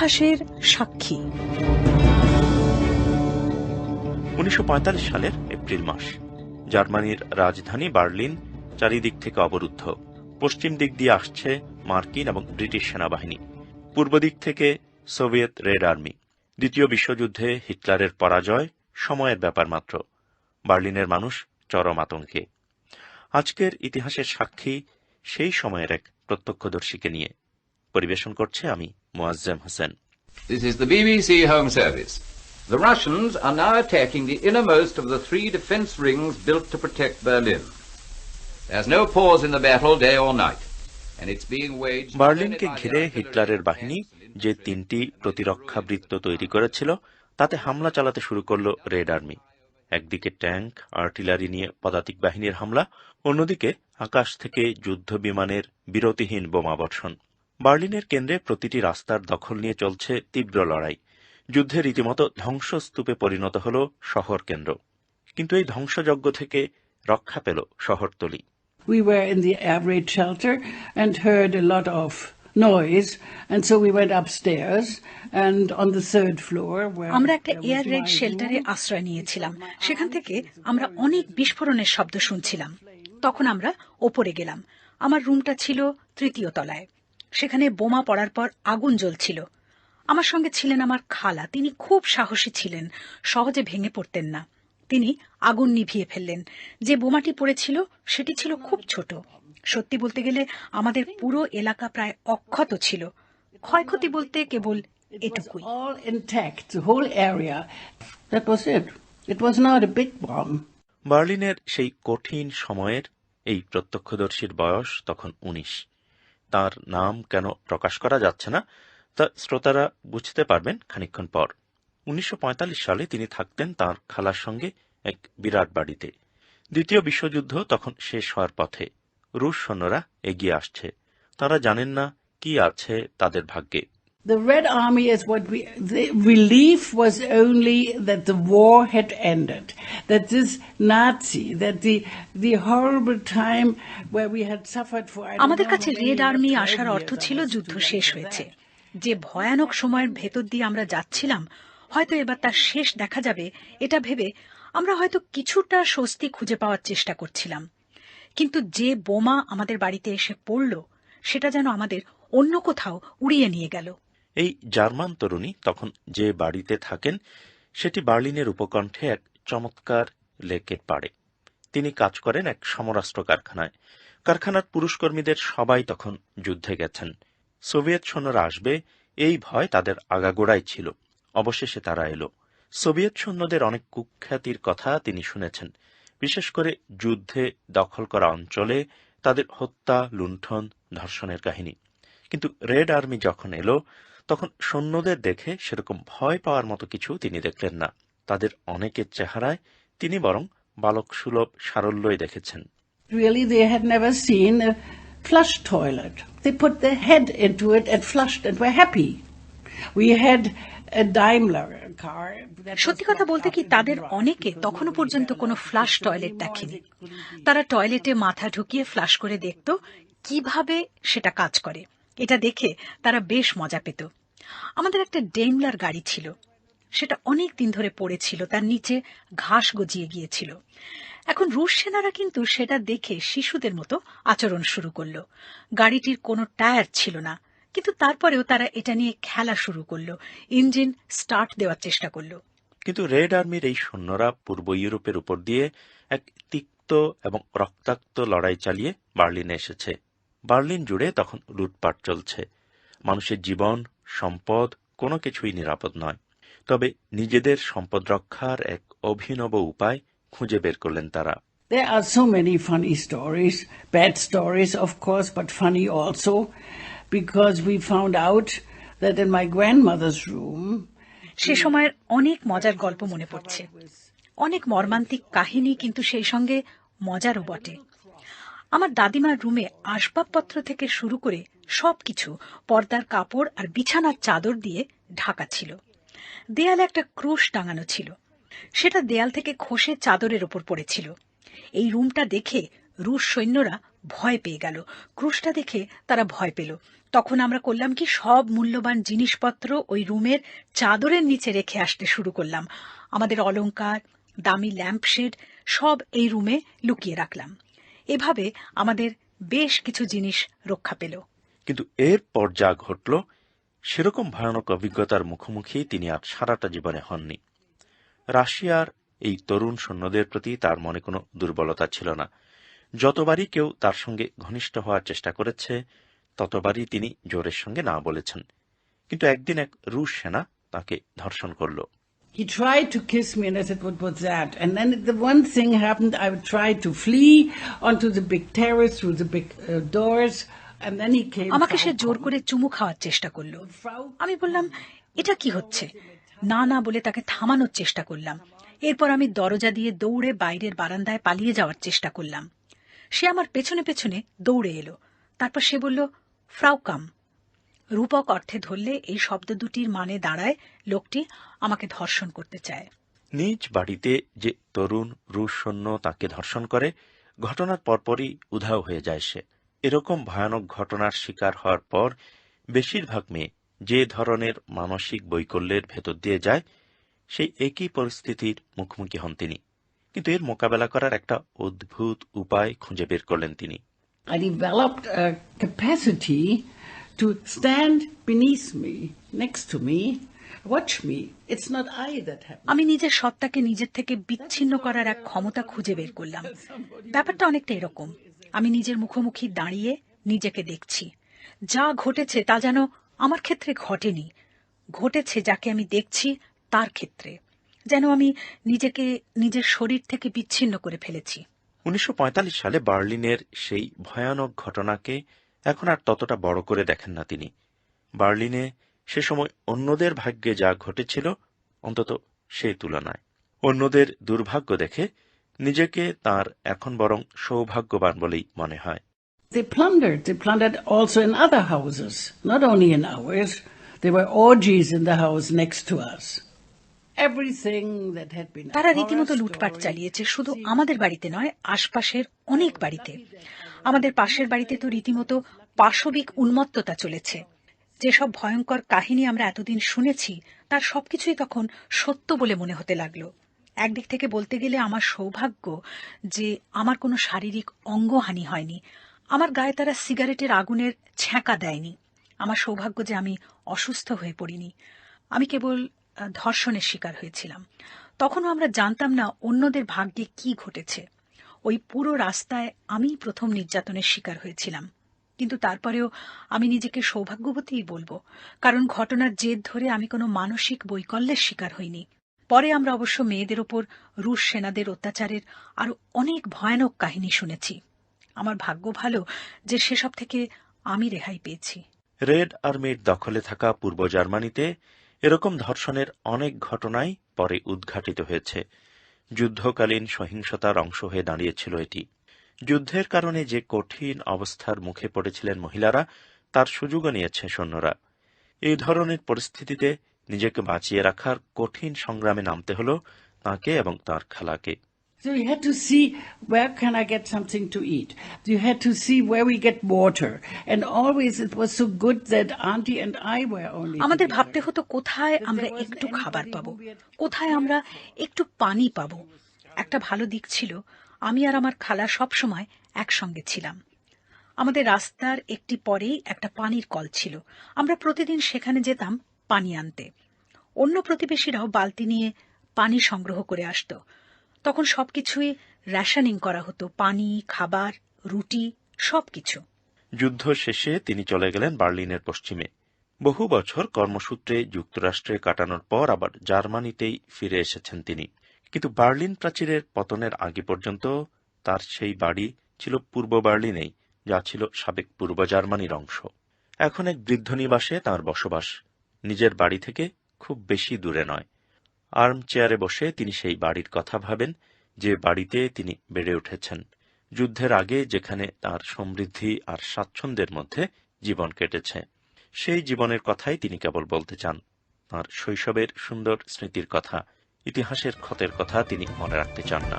ইতিহাসের সাক্ষী। উনিশশো পঁয়তাল্লিশ সালের এপ্রিল মাস। জার্মানির রাজধানী বার্লিন চারিদিক থেকে অবরুদ্ধ। পশ্চিম দিক দিয়ে আসছে মার্কিন এবং ব্রিটিশ সেনাবাহিনী। পূর্ব দিক থেকে সোভিয়েত রেড আর্মি। দ্বিতীয় বিশ্বযুদ্ধে হিটলারের পরাজয় সময়ের ব্যাপার মাত্র। বার্লিনের মানুষ চরম আতঙ্কে। আজকের ইতিহাসের সাক্ষী সেই সময়ের এক প্রত্যক্ষদর্শীকে নিয়ে। পরিবেশন করছে আমি Moazzem Hossain This is the BBC Home Service. The Russians are now attacking the innermost of the three defense rings built to protect Berlin. There's no pause in the battle day or night, and it's being waged. বার্লিনকে ঘিরে হিটলারের বাহিনী যে তিনটি প্রতিরক্ষা বৃত্ত তৈরি করেছিল তাতে হামলা চালাতে শুরু করল রেড আর্মি একদিকে ট্যাঙ্ক আর্টিলারি নিয়ে পদাতিক বাহিনীর হামলা অন্যদিকে আকাশ থেকে যুদ্ধ বিমানের বিরতিহীন বোমাবর্ষণ বার্লিনের কেন্দ্রে প্রতিটি রাস্তার দখল নিয়ে চলছে তীব্র লড়াই। যুদ্ধে রীতিমতো ধ্বংসস্তূপে পরিণত হল শহর কেন্দ্র কিন্তু এই ধ্বংসযজ্ঞ থেকে রক্ষা পেল শহরতলি। We were in the air raid shelter and heard a lot of noise, and so we went upstairs and on the third floor where আমরা একটা এয়ার রেড শেল্টারে আশ্রয় নিয়েছিলাম। সেখান থেকে আমরা অনেক বিস্ফোরণের শব্দ শুনছিলাম। তখন আমরা ওপরে গেলাম। আমার রুমটা ছিল তৃতীয় তলায়। সেখানে বোমা পড়ার পর আগুন জ্বলছিল। আমার সঙ্গে ছিলেন আমার খালা। তিনি খুব সাহসী ছিলেন। সহজে ভেঙে পড়তেন না। তিনি আগুন নিভিয়ে ফেললেন। যে বোমাটি পড়েছিল সেটি ছিল খুব ছোট। সত্যি বলতে গেলে আমাদের পুরো এলাকা প্রায় অক্ষত ছিল। ক্ষয়ক্ষতি বলতে কেবল It was এটুকুই all intact, the whole area. That was it. It was not a big bomb. বার্লিনের সেই কঠিন সময়ের এই প্রত্যক্ষদর্শীর বয়স তখন উনিশ। তার নাম কেন প্রকাশ করা যাচ্ছে না, তা শ্রোতারা বুঝতে পারবেন খানিক্ষণ পর। উনিশশো পঁয়তাল্লিশ সালে তিনি থাকতেন তার খালার সঙ্গে এক বিরাট বাড়িতে। দ্বিতীয় বিশ্বযুদ্ধ তখন শেষ হওয়ার পথে রুশ সৈন্যরা এগিয়ে আসছে। তারা জানেন না কি আছে তাদের ভাগ্যে। The Red Army is what we, the relief was only that the war had ended, that this Nazi, that the, the horrible time where we had suffered for, আমাদের কাছে রেড আর্মি আসার 12 অর্থ ছিল যুদ্ধ শেষ হয়েছে যে ভয়ানক সময়ের ভেতর দিয়ে আমরা যাচ্ছিলাম হয়তো এবার তার শেষ দেখা যাবে এটা ভেবে আমরা হয়তো কিছুটা স্বস্তি খুঁজে পাওয়ার চেষ্টা করছিলাম কিন্তু যে বোমা আমাদের বাড়িতে এসে পড়ল সেটা যেন আমাদের অন্য কোথাও উড়িয়ে নিয়ে গেল এই জার্মান তরুণী তখন যে বাড়িতে থাকেন, সেটি বার্লিনের উপকণ্ঠে এক চমৎকার লেকের পাড়ে। তিনি কাজ করেন এক সমরাস্ত্র কারখানায়। কারখানার পুরুষকর্মীদের সবাই তখন যুদ্ধে গেছেন। সোভিয়েত সৈন্যরা আসবে, এই ভয় তাদের আগাগোড়াই ছিল। অবশেষে তারা এলো। সোভিয়েত সৈন্যদের অনেক কুখ্যাতির কথা তিনি শুনেছেন। বিশেষ করে যুদ্ধে দখল করা অঞ্চলে তাদের হত্যা, লুণ্ঠন, ধর্ষণের কাহিনী। কিন্তু রেড আর্মি যখন এলো তখন সৈন্যদের দেখে সেরকম ভয় পাওয়ার মতো কিছু তিনি দেখলেন না। তাদের অনেকের চেহারায় তিনি বরং বালক সুলভ সারল্যই দেখেছেন। Really they had never seen a flush toilet. They put their head into it and flushed and were happy. We had a সত্যি কথা বলতে কি তাদের অনেকে তখনও পর্যন্ত কোনো ফ্লাশ টয়লেট দেখেনি। তারা টয়লেটে মাথা ঢুকিয়ে ফ্লাশ করে দেখত কীভাবে সেটা কাজ করে। এটা দেখে তারা বেশ মজা পেত। আমাদের একটা ডেমলার গাড়ি ছিল। সেটা অনেক দিন ধরে পড়েছিল তার নিচে ঘাস গজিয়ে গিয়েছিল। এখন রুশ সেনারা কিন্তু সেটা দেখে শিশুদের মতো আচরণ শুরু করল। গাড়িটির কোনো টায়ার ছিল না, কিন্তু তারপরেও তারা এটা নিয়ে খেলা শুরু করল, ইঞ্জিন স্টার্ট দেওয়ার চেষ্টা করল। কিন্তু রেড আর্মির এই সৈন্যরা পূর্ব ইউরোপের উপর দিয়ে এক তিক্ত এবং রক্তাক্ত লড়াই চালিয়ে বার্লিনে এসেছে। বার্লিন জুড়ে তখন লুটপাট চলছে। মানুষের জীবন সম্পদ কোনো কিছুই নিরাপদ নয় তবে নিজেদের সম্পদ রক্ষার এক অভিনব উপায় খুঁজে বের করলেন তারা There are so many funny stories, bad stories, of course, but funny also, because we found out that in my grandmother's room, সে সময়ের অনেক মজার গল্প মনে পড়ছে অনেক মর্মান্তিক কাহিনী কিন্তু সেই সঙ্গে মজারও বটে আমার দাদিমার রুমে আসবাবপত্র থেকে শুরু করে সবকিছু, পর্দার কাপড় আর বিছানার চাদর দিয়ে ঢাকা ছিল। দেয়ালে একটা ক্রুশ টাঙানো ছিল। সেটা দেয়াল থেকে খসে চাদরের ওপর পড়েছিল। এই রুমটা দেখে রুশ সৈন্যরা ভয় পেয়ে গেল। ক্রুশটা দেখে তারা ভয় পেল। তখন আমরা করলাম কি, সব মূল্যবান জিনিসপত্র ওই রুমের চাদরের নিচে রেখে আসতে শুরু করলাম। আমাদের অলংকার, দামি ল্যাম্পশেড, সব এই রুমে লুকিয়ে রাখলাম। এভাবে আমাদের বেশ কিছু জিনিস রক্ষা পেল। কিন্তু এরপর যা ঘটল, সেরকম ভয়ানক অভিজ্ঞতার মুখোমুখি তিনি আর সারাটা জীবনে হননি। রাশিয়ার এই তরুণ সৈন্যদের প্রতি তার মনে কোনো দুর্বলতা ছিল না। যতবারই কেউ তার সঙ্গে ঘনিষ্ঠ হওয়ার চেষ্টা করেছে, ততবারই তিনি জোরের সঙ্গে না বলেছেন। কিন্তু একদিন এক রুশ সেনা তাকে ধর্ষণ করল। He tried to kiss me, and I said, What was that? And then the one thing happened I tried to flee onto the big terrace through the big uh, doors, and then he came. আমাকে সে জোর. করে চুমু খাওয়ার চেষ্টা করল আমি বললাম এটা কি হচ্ছে না না বলে তাকে থামানোর চেষ্টা করলাম এরপর আমি দরজা দিয়ে দৌড়ে বাইরের বারান্দায় পালিয়ে যাওয়ার চেষ্টা করলাম সে আমার পেছনে পেছনে দৌড়ে এলো তারপর সে বলল ফ্রাউকাম রূপক অর্থে ধরলে এই শব্দ দুটির মানে দাঁড়ায় লোকটি আমাকে ধর্ষণ করতে চায়। নিজ বাড়িতে যে তরুণ রুশ সৈন্য তাকে ধর্ষণ করে ঘটনার পরপরই উধাও হয়ে যায় সে। এরকম ভয়ানক ঘটনার শিকার হওয়ার পর বেশিরভাগ মেয়ে যে ধরনের মানসিক বৈকল্যের ভেতর দিয়ে যায় সেই একই পরিস্থিতির মুখোমুখি হন তিনি। কিন্তু এর মোকাবেলা করার একটা অদ্ভুত উপায় খুঁজে বের করলেন তিনি। I developed a capacity to stand beneath me, next to me, watch me. It's not I that happened. আমি নিজের সত্তাকে নিজের থেকে বিচ্ছিন্ন করার এক ক্ষমতা খুঁজে বের করলাম ব্যাপারটা অনেকটা এরকম আমি নিজের মুখোমুখি দাঁড়িয়ে নিজেকে দেখছি যা ঘটেছে তা যেন আমার ক্ষেত্রে ঘটেনি ঘটেছে যাকে আমি দেখছি তার ক্ষেত্রে যেন আমি নিজেকে নিজের শরীর থেকে বিচ্ছিন্ন করে ফেলেছি উনিশশো পঁয়তাল্লিশ সালে বার্লিনের সেই ভয়ানক ঘটনাকে এখন আর ততটা বড় করে দেখেন না তিনি বার্লিনে সে সময় অন্যদের ভাগ্যে যা ঘটেছিল অন্তত সেই তুলনায় অন্যদের দুর্ভাগ্য দেখে নিজেকে তার এখন বরং সৌভাগ্যবান বলেই মনে হয় They plundered. They plundered also in other houses, not only in ours. There were orgies in the house next to us. তারা রীতিমতো লুটপাট চালিয়েছে শুধু আমাদের বাড়িতে নয় আশপাশের অনেক বাড়িতে আমাদের পাশের বাড়িতে তো রীতিমতো পাশবিক উন্মত্ততা চলেছে। যেসব ভয়ঙ্কর কাহিনী আমরা এতদিন শুনেছি, তার সবকিছুই তখন সত্য বলে মনে হতে লাগল। একদিক থেকে বলতে গেলে আমার সৌভাগ্য যে আমার কোনো শারীরিক অঙ্গহানি হয়নি। আমার গায়ে তারা সিগারেটের আগুনের ছ্যাঁকা দেয়নি। আমার সৌভাগ্য যে আমি অসুস্থ হয়ে পড়িনি। আমি কেবল ধর্ষণের শিকার হয়েছিলাম। তখনও আমরা জানতাম না অন্যদের ভাগ্যে কি ঘটেছে। ওই পুরো রাস্তায় আমি প্রথম নির্যাতনের শিকার হয়েছিলাম। কিন্তু তারপরেও আমি নিজেকে সৌভাগ্যবতীই বলব, কারণ ঘটনার জেদ ধরে আমি কোনো মানসিক বৈকল্যের শিকার হইনি। পরে আমরা অবশ্য মেয়েদের ওপর, রুশ সেনাদের অত্যাচারের আরও অনেক ভয়ানক কাহিনী শুনেছি। আমার ভাগ্য ভালো যে সেসব থেকে আমি রেহাই পেয়েছি। রেড আর্মির দখলে থাকা পূর্ব জার্মানিতে এরকম ধর্ষণের অনেক ঘটনাই পরে উদ্ঘাটিত হয়েছে। যুদ্ধকালীন সহিংসতার অংশ হয়ে দাঁড়িয়েছিল এটি। যুদ্ধের কারণে যে কঠিন অবস্থার মুখে পড়েছিলেন মহিলারা, তার সুযোগও নিয়েছে সৈন্যরা। এই ধরনের পরিস্থিতিতে নিজেকে বাঁচিয়ে রাখার কঠিন সংগ্রামে নামতে হল তাঁকে এবং তার খালাকে। So you had to see where can I get something to eat. You had to see where we get water. And always it was so good that Auntie and I were only আমাদের. ভাবতে হতো কোথায় আমরা একটু খাবার পাবো কোথায় আমরা একটু পানি পাবো একটা ভালো দিক ছিল আমি আর আমার খালা সব সময় একসঙ্গে ছিলাম আমাদের রাস্তার একটি পরেই একটা পানির কল ছিল আমরা প্রতিদিন সেখানে যেতাম পানি আনতে অন্য প্রতিবেশীরাও বালতি নিয়ে পানি সংগ্রহ করে আসতো তখন সবকিছুই রেশনিং করা হতো। পানি, খাবার, রুটি, সবকিছু। যুদ্ধ শেষে তিনি চলে গেলেন বার্লিনের পশ্চিমে। বহু বছর কর্মসূত্রে যুক্তরাষ্ট্রে কাটানোর পর আবার জার্মানিতেই ফিরে এসেছেন তিনি। কিন্তু বার্লিন প্রাচীরের পতনের আগে পর্যন্ত তার সেই বাড়ি ছিল পূর্ব বার্লিনেই, যা ছিল সাবেক পূর্ব জার্মানির অংশ। এখন এক বৃদ্ধ নিবাসে তাঁর বসবাস। নিজের বাড়ি থেকে খুব বেশি দূরে নয়। আর্ম চেয়ারে বসে তিনি সেই বাড়ির কথা ভাবেন, যে বাড়িতে তিনি বেড়ে উঠেছেন। যুদ্ধের আগে যেখানে তার সমৃদ্ধি আর স্বাচ্ছন্দ্যের মধ্যে জীবন কেটেছে, সেই জীবনের কথাই তিনি কেবল বলতে চান। তাঁর শৈশবের সুন্দর স্মৃতির কথা, ইতিহাসের ক্ষতের কথা তিনি মনে রাখতে চান না।